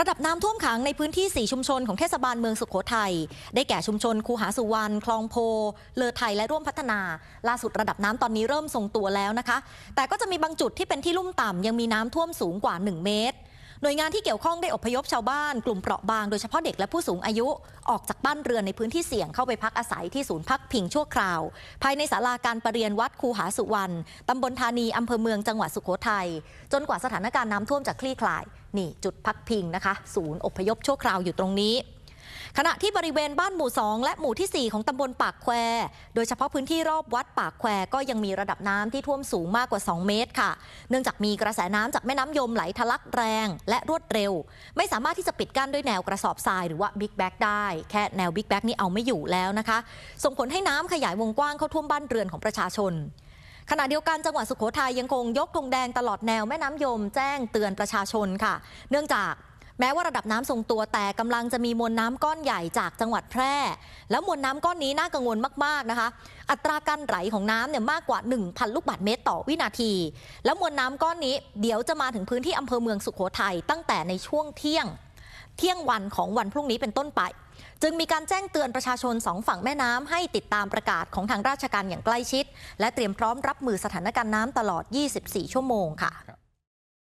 ระดับน้ำท่วมขังในพื้นที่ 4 ชุมชนของเทศบาลเมืองสุขโขทัย ได้แก่ชุมชนคูหาสุวรรณ คลองโพ เลอไทยและร่วมพัฒนา ล่าสุดระดับน้ำตอนนี้เริ่มทรงตัวแล้วนะคะ แต่ก็จะมีบางจุดที่เป็นที่ลุ่มต่ำยังมีน้ำท่วมสูงกว่า 1 เมตร หน่วยงานที่เกี่ยวข้องได้อพยพชาวบ้าน กลุ่มเปราะบางโดยเฉพาะเด็กและผู้สูงอายุออกจากบ้านเรือนในพื้นที่เสี่ยงเข้าไปพักอาศัยที่ศูนย์พักพิงชั่วคราว ภายในศาลาการประเรียนวัดคูหาสุวรรณตำบลธานีอำเภอเมืองจังหวัดสุโขทัยจนกว่าสถานการณ์น้ำท่วมจะคลี่คลาย นี่จุดพักพิงนะคะ ศูนย์อพยพชั่วคราวอยู่ตรงนี้ ขณะที่บริเวณบ้านหมู่ 2 และหมู่ที่ 4 ของตำบลปากแควโดยเฉพาะพื้นที่รอบวัดปากแควก็ยังมีระดับน้ำที่ท่วมสูงมากกว่า 2 เมตรค่ะ เนื่องจากมีกระแสน้ำจากแม่น้ำยมไหลทะลักแรงและรวดเร็ว ไม่สามารถที่จะปิดกั้นด้วยแนวกระสอบทรายหรือว่าบิ๊กแบ็กได้ แค่แนวบิ๊กแบ็กนี่เอาไม่อยู่แล้วนะคะ ส่งผลให้น้ำขยายวงกว้างเข้าท่วมบ้านเรือนของประชาชนขณะเดียวกันจังหวัดสุโขทัยยังคงยกธงแดงตลอดแนวแม่น้ำยมแจ้งเตือนประชาชนค่ะ เนื่องจาก แม้ว่าระดับน้ำทรงตัวแต่กำลังจะมีมวลน้ำก้อนใหญ่จากจังหวัดแพร่ แล้วมวลน้ำก้อนนี้น่ากังวลมากๆนะคะ อัตราการไหลของน้ำเนี่ยมากกว่า 1,000 ลูกบาศก์เมตรต่อวินาที แล้วมวลน้ำก้อนนี้เดี๋ยวจะมาถึงพื้นที่อำเภอเมืองสุโขทัยตั้งแต่ในช่วงเที่ยง เที่ยงวันของวันพรุ่งนี้เป็นต้นไป จึงมีการแจ้งเตือนประชาชนสองฝั่งแม่น้ำให้ติดตามประกาศของทางราชการอย่างใกล้ชิด และเตรียมพร้อมรับมือสถานการณ์น้ำตลอด 24 ชั่วโมงค่ะ